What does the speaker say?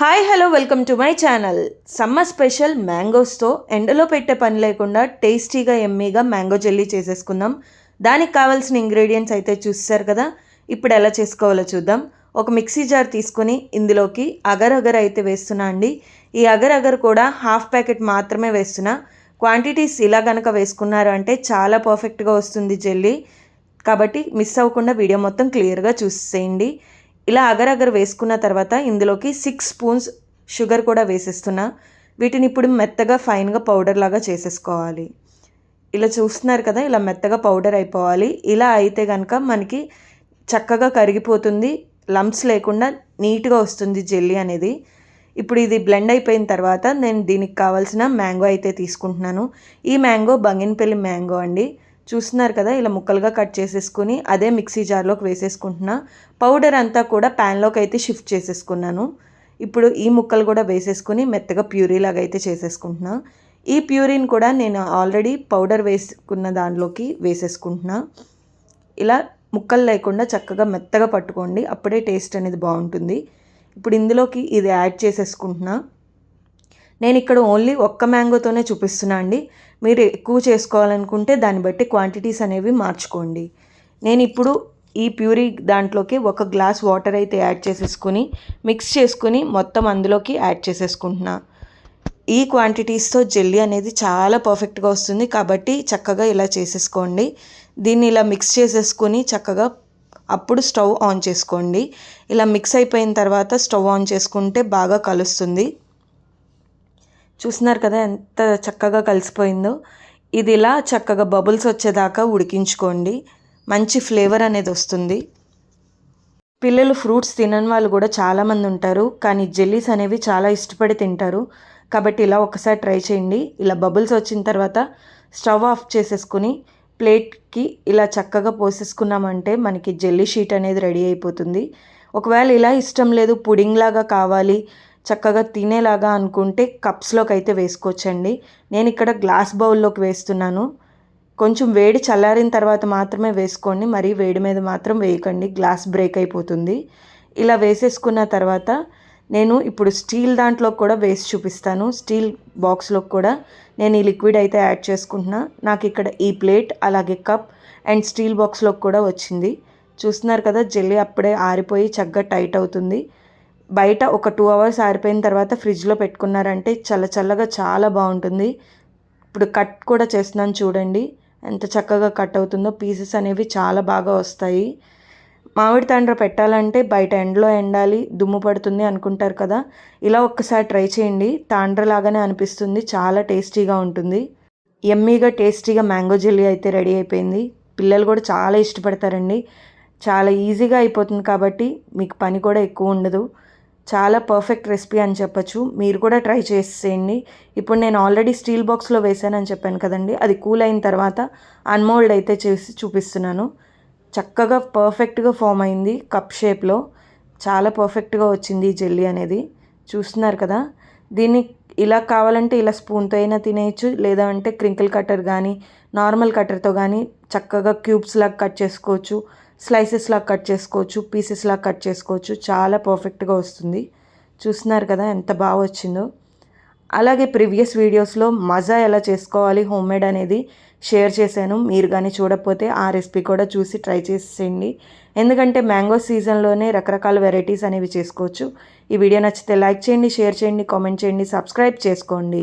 Hi hello welcome to my channel. Summer special మ్యాంగోస్తో ఎండలో పెట్టే పని లేకుండా టేస్టీగా ఎమ్మీగా మ్యాంగో జెల్లీ చేసేసుకుందాం. దానికి కావాల్సిన ఇంగ్రీడియంట్స్ అయితే చూస్తారు కదా? ఇప్పుడు ఎలా చేసుకోవాలో చూద్దాం. ఒక మిక్సీ జార్ తీసుకొని ఇందులోకి అగర్ అగర్ అయితే వేస్తున్నా అండి. ఈ అగర్ అగర్ కూడా హాఫ్ ప్యాకెట్ మాత్రమే వేస్తున్నా. క్వాంటిటీస్ ఇలా కనుక వేసుకున్నారు అంటే చాలా పర్ఫెక్ట్గా వస్తుంది జెల్లీ. కాబట్టి మిస్ అవ్వకుండా వీడియో మొత్తం క్లియర్గా చూసేయండి. ఇలా అగరగర వేసుకున్న తర్వాత ఇందులోకి సిక్స్ స్పూన్స్ షుగర్ కూడా వేసేస్తున్నా. వీటిని ఇప్పుడు మెత్తగా ఫైన్గా పౌడర్ లాగా చేసేసుకోవాలి. ఇలా చూస్తున్నారు కదా ఇలా మెత్తగా పౌడర్ అయిపోవాలి. ఇలా అయితే కనుక మనకి చక్కగా కరిగిపోతుంది. లంప్స్ లేకుండా నీట్గా వస్తుంది జెల్లీ అనేది. ఇప్పుడు ఇది బ్లెండ్ అయిపోయిన తర్వాత నేను దీనికి కావాల్సిన మ్యాంగో అయితే తీసుకుంటున్నాను. ఈ మ్యాంగో బంగినపల్లి మ్యాంగో అండి. చూస్తున్నారు కదా ఇలా ముక్కలుగా కట్ చేసేసుకుని అదే మిక్సీ జార్లోకి వేసేసుకుంటున్నా. పౌడర్ అంతా కూడా ప్యాన్లోకి అయితే షిఫ్ట్ చేసేసుకున్నాను. ఇప్పుడు ఈ ముక్కలు కూడా వేసేసుకుని మెత్తగా ప్యూరీ లాగా అయితే చేసేసుకుంటున్నా. ఈ ప్యూరీని కూడా నేను ఆల్రెడీ పౌడర్ వేసుకున్న దానిలోకి వేసేసుకుంటున్నా. ఇలా ముక్కలు లేకుండా చక్కగా మెత్తగా పట్టుకోండి అప్పుడే టేస్ట్ అనేది బాగుంటుంది. ఇప్పుడు ఇందులోకి ఇది యాడ్ చేసేసుకుంటున్నా. నేను ఇక్కడ ఓన్లీ ఒక్క మ్యాంగోతోనే చూపిస్తున్నా అండి. మీరు ఎక్కువ చేసుకోవాలనుకుంటే దాన్ని బట్టి క్వాంటిటీస్ అనేవి మార్చుకోండి. నేను ఇప్పుడు ఈ ప్యూరీ దాంట్లోకి ఒక గ్లాస్ వాటర్ అయితే యాడ్ చేసేసుకుని మిక్స్ చేసుకుని మొత్తం అందులోకి యాడ్ చేసేసుకుంటున్నా. ఈ క్వాంటిటీస్తో జెల్లీ అనేది చాలా పర్ఫెక్ట్గా వస్తుంది. కాబట్టి చక్కగా ఇలా చేసేసుకోండి. దీన్ని ఇలా మిక్స్ చేసేసుకుని చక్కగా అప్పుడు స్టవ్ ఆన్ చేసుకోండి. ఇలా మిక్స్ అయిపోయిన తర్వాత స్టవ్ ఆన్ చేసుకుంటే బాగా కలుస్తుంది. చూస్తున్నారు కదా ఎంత చక్కగా కలిసిపోయిందో. ఇది ఇలా చక్కగా బబుల్స్ వచ్చేదాకా ఉడికించుకోండి. మంచి ఫ్లేవర్ అనేది వస్తుంది. పిల్లలు ఫ్రూట్స్ తినని వాళ్ళు కూడా చాలామంది ఉంటారు. కానీ జెల్లీస్ అనేవి చాలా ఇష్టపడి తింటారు. కాబట్టి ఇలా ఒకసారి ట్రై చేయండి. ఇలా బబుల్స్ వచ్చిన తర్వాత స్టవ్ ఆఫ్ చేసేసుకుని ప్లేట్కి ఇలా చక్కగా పోసేసుకున్నామంటే మనకి జెల్లీ షీట్ అనేది రెడీ అయిపోతుంది. ఒకవేళ ఇలా ఇష్టం లేదు పుడింగ్ లాగా కావాలి చక్కగా తినేలాగా అనుకుంటే కప్స్లోకి అయితే వేసుకోవచ్చండి. నేను ఇక్కడ గ్లాస్ బౌల్లోకి వేస్తున్నాను. కొంచెం వేడి చల్లారిన తర్వాత మాత్రమే వేసుకోండి. మరీ వేడి మీద మాత్రం వేయకండి. గ్లాస్ బ్రేక్ అయిపోతుంది. ఇలా వేసేసుకున్న తర్వాత నేను ఇప్పుడు స్టీల్ దాంట్లో కూడా వేసి చూపిస్తాను. స్టీల్ బాక్స్లో కూడా నేను ఈ లిక్విడ్ అయితే యాడ్ చేసుకుంటున్నా. నాకు ఇక్కడ ఈ ప్లేట్ అలాగే కప్ అండ్ స్టీల్ బాక్స్లో కూడా వచ్చింది. చూస్తున్నారు కదా జెల్లీ అప్పుడే ఆరిపోయి చక్కగా టైట్ అవుతుంది. బయట ఒక టూ అవర్స్ ఆరిపోయిన తర్వాత ఫ్రిడ్జ్లో పెట్టుకున్నారంటే చల్ల చల్లగా చాలా బాగుంటుంది. ఇప్పుడు కట్ కూడా చేస్తున్నాను చూడండి. ఎంత చక్కగా కట్ అవుతుందో పీసెస్ అనేవి చాలా బాగా వస్తాయి. మామిడి తాండ్ర పెట్టాలంటే బయట ఎండలో ఎండాలి దుమ్ము పడుతుంది అనుకుంటారు కదా. ఇలా ఒక్కసారి ట్రై చేయండి. తాండ్రలాగానే అనిపిస్తుంది. చాలా టేస్టీగా ఉంటుంది. ఎమ్మీగా టేస్టీగా మ్యాంగో జెల్లీ అయితే రెడీ అయిపోయింది. పిల్లలు కూడా చాలా ఇష్టపడతారండి. చాలా ఈజీగా అయిపోతుంది కాబట్టి మీకు పని కూడా ఎక్కువ ఉండదు. చాలా పర్ఫెక్ట్ రెసిపీ అని చెప్పచ్చు. మీరు కూడా ట్రై చేసేయండి. ఇప్పుడు నేను ఆల్రెడీ స్టీల్ బాక్స్లో వేసానని చెప్పాను కదండి. అది కూల్ అయిన తర్వాత అన్మోల్డ్ అయితే చేసి చూపిస్తున్నాను. చక్కగా పర్ఫెక్ట్గా ఫామ్ అయింది కప్ షేప్లో చాలా పర్ఫెక్ట్గా వచ్చింది ఈ జెల్లీ అనేది. చూస్తున్నారు కదా? దీన్ని ఇలా కావాలంటే ఇలా స్పూన్తో అయినా తినేయచ్చు. లేదా అంటే క్రింకిల్ కట్టర్ కానీ నార్మల్ కట్టర్తో కానీ చక్కగా క్యూబ్స్ లాగా కట్ చేసుకోవచ్చు. స్లైసెస్లా కట్ చేసుకోవచ్చు పీసెస్లా కట్ చేసుకోవచ్చు. చాలా పర్ఫెక్ట్గా వస్తుంది. చూస్తున్నారు కదా ఎంత బాగా వచ్చిందో. అలాగే ప్రీవియస్ వీడియోస్లో మజా ఎలా చేసుకోవాలి హోమ్ మేడ్ అనేది షేర్ చేశాను. మీరు కానీ చూడకపోతే ఆ రెసిపీ కూడా చూసి ట్రై చేసేయండి. ఎందుకంటే మ్యాంగో సీజన్లోనే రకరకాల వెరైటీస్ అనేవి చేసుకోవచ్చు. ఈ వీడియో నచ్చితే లైక్ చేయండి షేర్ చేయండి కామెంట్ చేయండి సబ్స్క్రైబ్ చేసుకోండి.